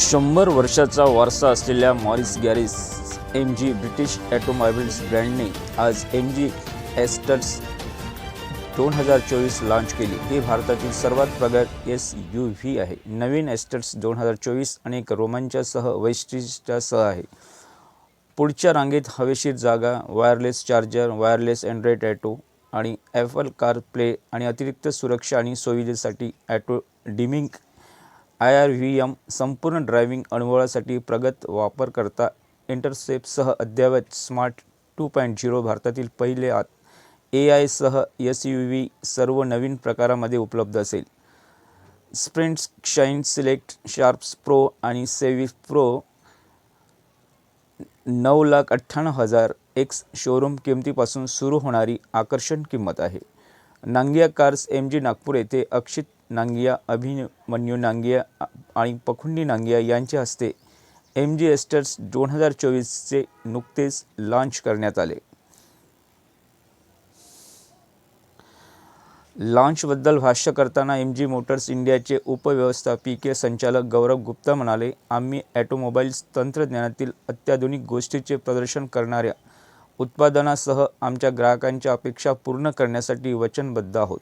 शंभर वर्षाचा वारसा असलेल्या Morris garage M G British automobiles ब्रँडने आज एम जी एस्टर्स दोन हजार चोवीस लॉन्च केली. ही भारतातील सर्वात प्रगत एस यू व्ही आहे. नवीन एस्टर्स दोन हजार चोवीस अनेक रोमांचासह वैशिष्ट्यासह आहे. पुढच्या रांगेत हवेशीर जागा wireless charger wireless Android auto आणि ॲपल कार प्ले आणि अतिरिक्त सुरक्षा आणि सुविधेसाठी auto dimming I R V M संपूर्ण ड्रायव्हिंग अनुभवासाठी प्रगत वापरकर्ता इंटरसेपसह अद्ययावत स्मार्ट टू पॉईंट झिरो भारतातील पहिले आत ए आयसह एस यू व्ही सर्व नवीन प्रकारामध्ये उपलब्ध असेल. Sprint shine select sharps pro आणि सेविस प्रो नऊ लाख अठ्ठ्याण्णव हजार एक्स शोरूम किमतीपासून सुरू होणारी आकर्षण किंमत आहे. Nangia cars M G Nagpur येथे अक्षित नांगिया अभिमन्यू नांगिया आणि पखुंडी नांगिया यांच्या हस्ते एम जी एस्टर्स दोन हजार चोवीसचे नुकतेच लॉन्च करण्यात आले. लॉन्चबद्दल भाष्य करताना एम जी मोटर्स इंडियाचे उपव्यवस्थापकीय संचालक गौरव गुप्ता म्हणाले आम्ही ॲटोमोबाईल्स तंत्रज्ञानातील अत्याधुनिक गोष्टीचे प्रदर्शन करणाऱ्या उत्पादनासह आमच्या ग्राहकांच्या अपेक्षा पूर्ण करण्यासाठी वचनबद्ध आहोत.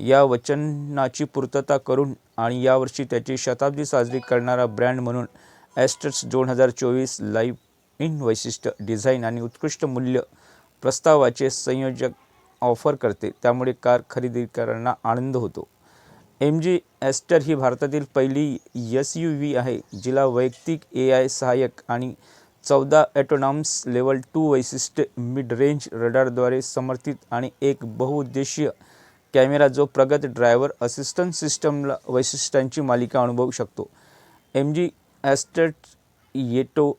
या वचनाची पूर्तता करून आणि यावर्षी त्याची शताब्दी साजरी करणारा ब्रँड म्हणून ॲस्टर्स दोन हजार चोवीस लाईव्ह इन वैशिष्ट्य डिझाईन आणि उत्कृष्ट मूल्य प्रस्तावाचे संयोजक ऑफर करते. त्यामुळे कार खरेदीकरांना आनंद होतो. एम जी ॲस्टर ही भारतातील पहिली एस यू व्ही आहे जिला वैयक्तिक ए आय सहाय्यक आणि चौदा ॲटोनॉम्स लेवल टू वैशिष्ट्य मिड रेंज रडारद्वारे समर्थित आणि एक बहुउद्देशीय कॅमेरा जो प्रगत ड्रायव्हर असिस्टंट सिस्टमला वैशिष्ट्यांची मालिका अनुभवू शकतो. M G ॲस्टेट येटो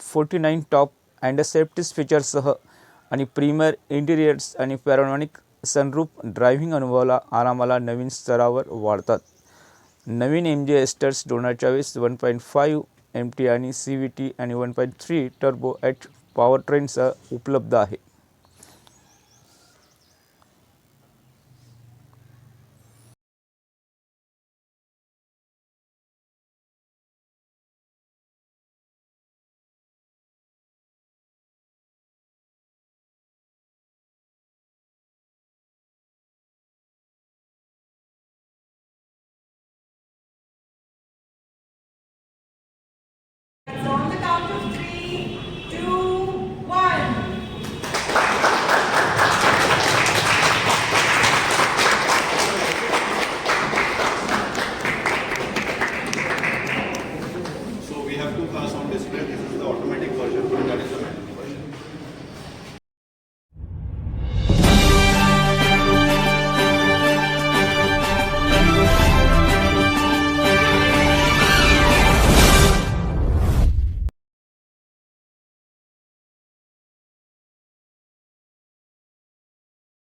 forty nine top and safeties फीचर्ससह आणि प्रीमियर इंटिरियर्स आणि पॅरोनॉनिक सनरूप ड्रायव्हिंग अनुभवाला आरामाला नवीन स्तरावर वाढतात. नवीन एम जी एस्टर्स दोन हजार चोवीस one point five M T आणि सी व्ही टी आणि one point three turbo H power ट्रेनसह उपलब्ध आहे.